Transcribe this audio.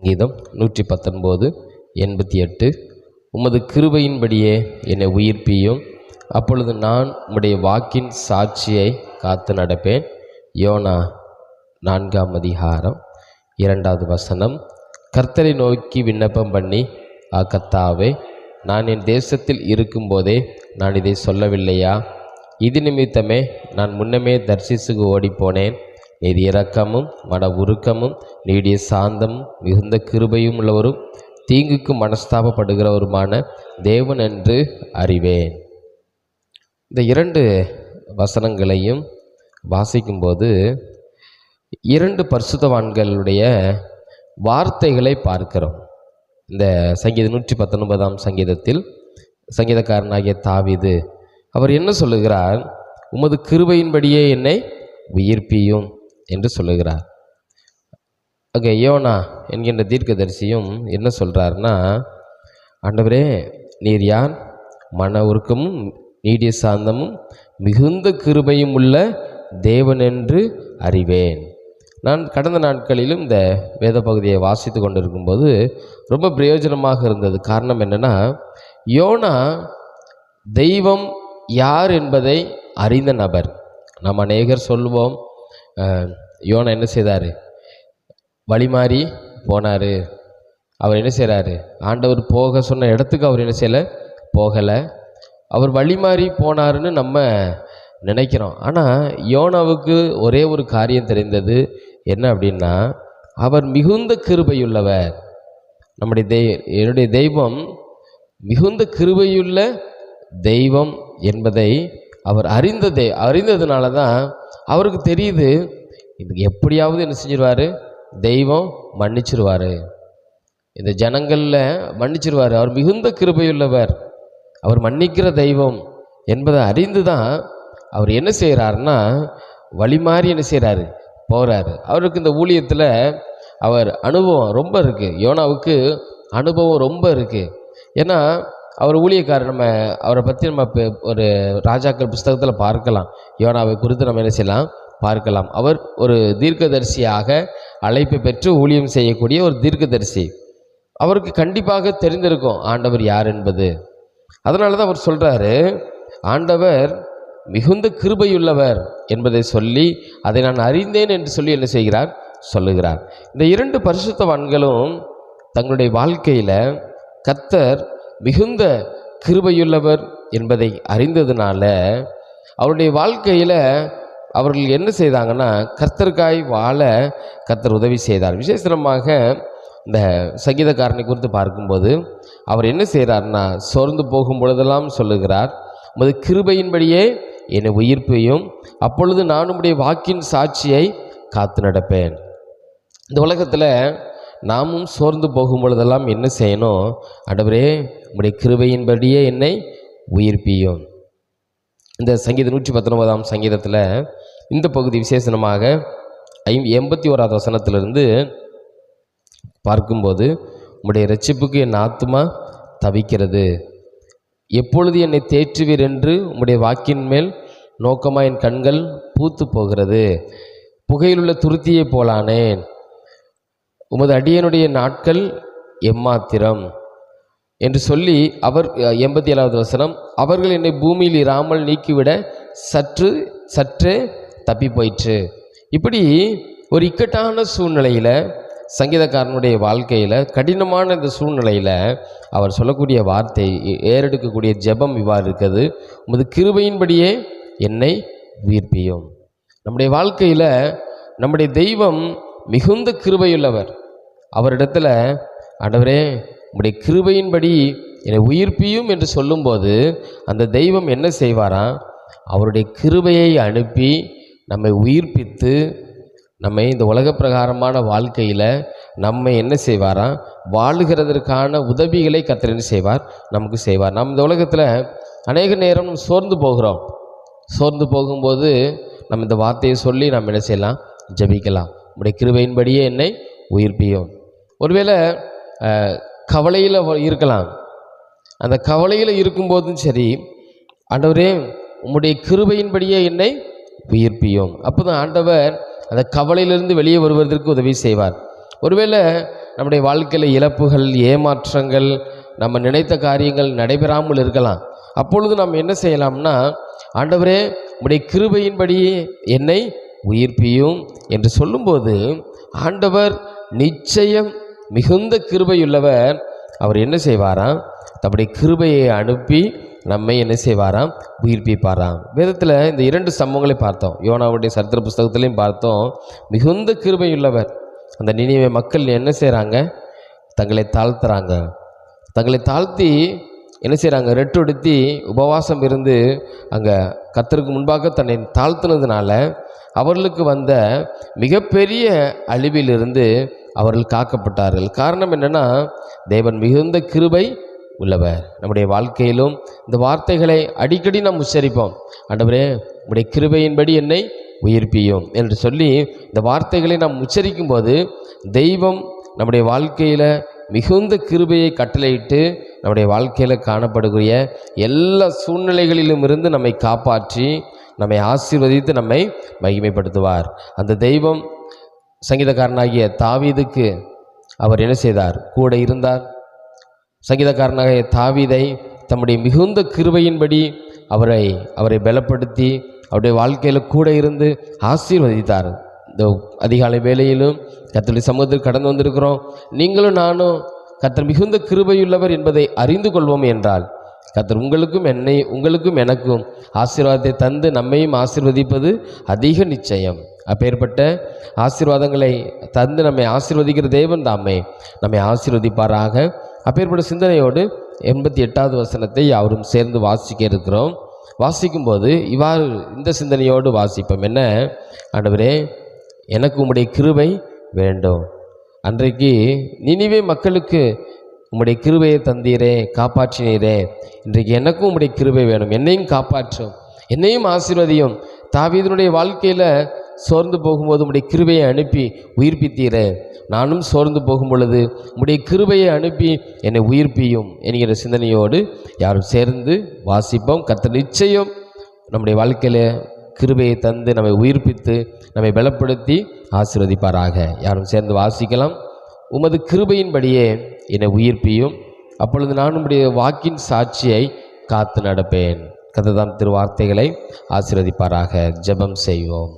சங்கீதம் நூற்றி பத்தொன்பது எண்பத்தி எட்டு. உமது கிருபையின்படியே என்னை உயிர்ப்பியும். அப்பொழுது நான் உம்முடைய வாக்கின் சாட்சியை காத்து நடப்பேன். யோனா நான்காம் அதிகாரம் இரண்டாவது வசனம். கர்த்தரை நோக்கி விண்ணப்பம் பண்ணி ஆ கத்தாவே நான் என் தேசத்தில் இருக்கும்போதே நான் இதை சொல்லவில்லையா? இது நிமித்தமே நான் முன்னமே தர்சிசுக்கு ஓடிப்போனேன். நீதி இரக்கமும் மன உருக்கமும் நீடிய சாந்தமும் மிகுந்த கிருபையும் உள்ளவரும் தீங்குக்கு மனஸ்தாபப்படுகிறவருமான தேவன் என்று அறிவேன். இந்த இரண்டு வசனங்களையும் வாசிக்கும்போது இரண்டு பரிசுத்தவான்களுடைய வார்த்தைகளை பார்க்கிறோம். இந்த சங்கீத நூற்றி பத்தொன்பதாம் சங்கீதத்தில் சங்கீதக்காரனாகிய தாவிது அவர் என்ன சொல்லுகிறார்? உமது கிருபையின்படியே என்னை உயிர்ப்பியும். என்று சொல்லுகிறார். அங்கே யோனா என்கின்ற தீர்க்கதரிசியும் என்ன சொல்கிறாருன்னா ஆண்டவரே நீர் யார்? மன உருக்கமும் நீடிய சாந்தமும் மிகுந்த கிருபையும் உள்ள தேவன் என்று அறிவேன். நான் கடந்த நாட்களிலும் இந்த வேத பகுதியை வாசித்து கொண்டிருக்கும்போது ரொம்ப பிரயோஜனமாக இருந்தது. காரணம் என்னென்னா யோனா தெய்வம் யார் என்பதை அறிந்த நபர். நாம் அநேகர் சொல்லுவோம் யோனா என்ன செய்தார்? வழிமாறி போனார். அவர் என்ன செய்கிறாரு ஆண்டவர் போக சொன்ன இடத்துக்கு அவர் என்ன செய்யலை? போகலை. அவர் வழிமாறி போனாருன்னு நம்ம நினைக்கிறோம். ஆனால் யோனாவுக்கு ஒரே ஒரு காரியம் தெரிந்தது. என்ன அப்படின்னா அவர் மிகுந்த கிருபையுள்ளவர். நம்முடைய தெய் என்னுடைய தெய்வம் மிகுந்த கிருபையுள்ள தெய்வம் என்பதை அவர் அறிந்த தெ அறிந்ததுனால தான் அவருக்கு தெரியுது இதுக்கு எப்படியாவது என்ன செஞ்சிருவார்? தெய்வம் மன்னிச்சிருவார். இந்த ஜனங்களில் மன்னிச்சிருவார். அவர் மிகுந்த கிருபையுள்ளவர். அவர் மன்னிக்கிற தெய்வம் என்பதை அறிந்து தான் அவர் என்ன செய்கிறாருன்னா வழி மாறி என்ன செய்கிறாரு போகிறாரு அவருக்கு இந்த ஊழியத்தில் அவர் அனுபவம் ரொம்ப இருக்குது யோனாவுக்கு அனுபவம் ரொம்ப இருக்குது ஏன்னா அவர் ஊழியக்காரர் நம்ம அவரை பற்றி நம்ம இப்போ ஒரு ராஜாக்கள் புஸ்தகத்தில் பார்க்கலாம். யோனாவை குறித்து நம்ம என்ன செய்யலாம்? பார்க்கலாம். அவர் ஒரு தீர்க்கதரிசியாக அழைப்பு பெற்று ஊழியம் செய்யக்கூடிய ஒரு தீர்க்கதரிசி. அவருக்கு கண்டிப்பாக தெரிந்திருக்கும் ஆண்டவர் யார் என்பது. அதனால தான் அவர் சொல்கிறாரு ஆண்டவர் மிகுந்த கிருபையுள்ளவர் என்பதை சொல்லி அதை நான் அறிந்தேன் என்று சொல்லி என்ன செய்கிறார்? சொல்லுகிறார். இந்த இரண்டு பரிசுத்தவான்களும் தங்களுடைய வாழ்க்கையில் கத்தர் மிகுந்த கிருபையுள்ளவர் என்பதை அறிந்ததுனால அவருடைய வாழ்க்கையில் அவர்கள் என்ன செய்தாங்கன்னா கர்த்தருக்காய் வாழ கர்த்தர் உதவி செய்தார். விசேஷமாக இந்த சங்கீதக்காரனை குறித்து பார்க்கும்போது அவர் என்ன செய்கிறார்னா சோர்ந்து போகும் பொழுதெல்லாம் சொல்லுகிறார் உமது கிருபையின்படியே என்னை உயிர்ப்பையும் அப்பொழுது நான் உடைய வாக்கின் சாட்சியை காத்து நடப்பேன். இந்த உலகத்தில் நாமும் சோர்ந்து போகும் பொழுதெல்லாம் என்ன செய்யணும்? அடவரே உம்முடைய கிருபையின்படியே என்னை உயிர்ப்பியும். இந்த சங்கீதம் நூற்றி பத்தொன்பதாம் சங்கீதத்தில் இந்த பகுதி விசேஷமாக ஐ எண்பத்தி ஓராவது வசனத்திலிருந்து பார்க்கும்போது உம்முடைய ரட்சிப்புக்கு என் ஆத்மா தவிக்கிறது. எப்பொழுது என்னை தேற்றுவீர் என்று உம்முடைய வாக்கின் மேல் நோக்கமாக என் கண்கள் பூத்து போகிறது. புகையிலுள்ள துருத்தியைப் போலானேன். உமது அடியனுடைய நாட்கள் எம்மாத்திரம். என்று சொல்லி அவர் எண்பத்தி ஏழாவது வசனம் அவர்கள் என்னை பூமியில் இராமல் நீக்கிவிட சற்று சற்றே தப்பி போயிற்று இப்படி ஒரு இக்கட்டான சூழ்நிலையில் சங்கீதக்காரனுடைய வாழ்க்கையில் கடினமான இந்த சூழ்நிலையில் அவர் சொல்லக்கூடிய வார்த்தை ஏறெடுக்கக்கூடிய ஜெபம் இவ்வாறு இருக்குது உமது கிருபையின்படியே என்னை உயிர்ப்பியும் நம்முடைய வாழ்க்கையில் நம்முடைய தெய்வம் மிகுந்த கிருபையுள்ளவர். அவரிடத்துல ஆண்டவரே உம்முடைய கிருபையின்படி என்னை உயிர்ப்பியும் என்று சொல்லும்போது அந்த தெய்வம் என்ன செய்வாராம் அவருடைய கிருபையை அனுப்பி நம்மை உயிர்ப்பித்து நம்மை இந்த உலக பிரகாரமான வாழ்க்கையில் நம்மை என்ன செய்வாராம் வாழுகிறதற்கான உதவிகளை கர்த்தர் செய்வார்? நமக்கு செய்வார். நம்ம இந்த உலகத்தில் அநேக நேரம் சோர்ந்து போகிறோம். சோர்ந்து போகும்போது நம்ம இந்த வார்த்தையை சொல்லி நம்ம என்ன செய்யலாம்? ஜெபிக்கலாம். உடைய கிருபையின்படியே என்னை உயிர்ப்பியும். ஒருவேளை கவலையில் இருக்கலாம். அந்த கவலையில் இருக்கும்போதும் சரி ஆண்டவரே உம்முடைய கிருபையின்படியே என்னை உயிர்ப்பியும். அப்போ தான் ஆண்டவர் அந்த கவலையிலிருந்து வெளியே வருவதற்கு உதவி செய்வார். ஒருவேளை நம்முடைய வாழ்க்கையில் இழப்புகள் ஏமாற்றங்கள் நம்ம நினைத்த காரியங்கள் நடைபெறாமல் இருக்கலாம். அப்பொழுது நாம் என்ன செய்யலாம்னா ஆண்டவரே உடைய கிருபையின்படி என்னை உயிர்ப்பியும் என்று சொல்லும்போது ஆண்டவர் நிச்சயம் மிகுந்த கிருபையுள்ளவர். அவர் என்ன செய்வாராம்? தம்முடைய கிருபையை அனுப்பி நம்மை என்ன செய்வாராம்? உயிர்ப்பிப்பாராம். வேதத்தில் இந்த இரண்டு சம்பவங்களை பார்த்தோம். யோனாவுடைய சரித்திர புஸ்தகத்திலையும் பார்த்தோம். மிகுந்த கிருபையுள்ளவர். அந்த நினைவை மக்கள் என்ன செய்கிறாங்க தங்களை தாழ்த்துறாங்க. தங்களை தாழ்த்தி என்ன செய்கிறாங்க ரெட்டுடுத்தி உபவாசம் இருந்து அங்கே கத்தருக்கு முன்பாக தன்னை தாழ்த்தினதுனால அவர்களுக்கு வந்த மிகப்பெரிய அழிவிலிருந்து அவர்கள் காக்கப்பட்டார்கள். காரணம் என்னென்னா தேவன் மிகுந்த கிருபை உள்ளவர். நம்முடைய வாழ்க்கையிலும் இந்த வார்த்தைகளை அடிக்கடி நாம் உச்சரிப்போம். ஆண்டவரே உடைய கிருபையின்படி என்னை உயிர்ப்பியும் என்று சொல்லி இந்த வார்த்தைகளை நாம் உச்சரிக்கும் போது தெய்வம் நம்முடைய வாழ்க்கையில் மிகுந்த கிருபையை கட்டளையிட்டு நம்முடைய வாழ்க்கையில் காணப்படக்கூடிய எல்லா சூழ்நிலைகளிலும் இருந்து நம்மை காப்பாற்றி நம்மை ஆசீர்வதித்து நம்மை மகிமைப்படுத்துவார். அந்த தெய்வம் சங்கீதக்காரனாகிய தாவீதுக்கு அவர் என்ன செய்தார்? கூட இருந்தார். சங்கீதக்காரனாகிய தாவீதை தம்முடைய மிகுந்த கிருபையின்படி அவரை அவரை பலப்படுத்தி அவருடைய வாழ்க்கையில் கூட இருந்து ஆசீர்வதித்தார். இந்த அதிகாலை வேலையிலும் கத்தருடைய சமூகத்தில் கடந்து வந்திருக்கிறோம். நீங்களும் நானும் கத்தர் மிகுந்த கிருபையுள்ளவர் என்பதை அறிந்து கொள்வோம் என்றால் கத்தர் உங்களுக்கும் என்னை உங்களுக்கும் எனக்கும் ஆசீர்வாதத்தை தந்து நம்மையும் ஆசீர்வதிப்பது அதிக நிச்சயம். அப்பேற்பட்ட ஆசீர்வாதங்களை தந்து நம்மை ஆசீர்வதிக்கிற தேவன் தாமே. நம்மை ஆசீர்வதிப்பாராக. அப்பேற்பட்ட சிந்தனையோடு எண்பத்தி எட்டாவது வசனத்தை அவரும் சேர்ந்து வாசிக்க இருக்கிறோம். வாசிக்கும்போது இவ்வாறு இந்த சிந்தனையோடு வாசிப்போம். என்ன? ஆண்டவரே எனக்கு உம்முடைய கிருபை வேண்டும். அன்றைக்கு நினைவே மக்களுக்கு உம்முடைய கிருபையை தந்தீரே காப்பாற்றினீரே. இன்றைக்கு எனக்கும் உம்முடைய கிருபை வேணும். என்னையும் காப்பாற்றும். என்னையும் ஆசீர்வதியும். தாவீதனுடைய வாழ்க்கையில் சோர்ந்து போகும்போது உடைய கிருபையை அனுப்பி உயிர்ப்பித்தீரே. நானும் சோர்ந்து போகும் பொழுது உடைய கிருபையை அனுப்பி என்னை உயிர்ப்பியும் என்கிற சிந்தனையோடு யாரும் சேர்ந்து வாசிப்போம். கத்த நிச்சயம் நம்முடைய வாழ்க்கையில் கிருபையை தந்து நம்மை உயிர்ப்பித்து நம்மை பலப்படுத்தி ஆசீர்வதிப்பாராக. யாரும் சேர்ந்து வாசிக்கலாம். உமது கிருபையின்படியே என்னை உயிர்ப்பியும். அப்பொழுது நான் உடைய வாக்கின் சாட்சியை காத்து நடப்பேன். கததாம் திருவார்த்தைகளை ஆசீர்வதிப்பாராக. ஜெபம் செய்வோம்.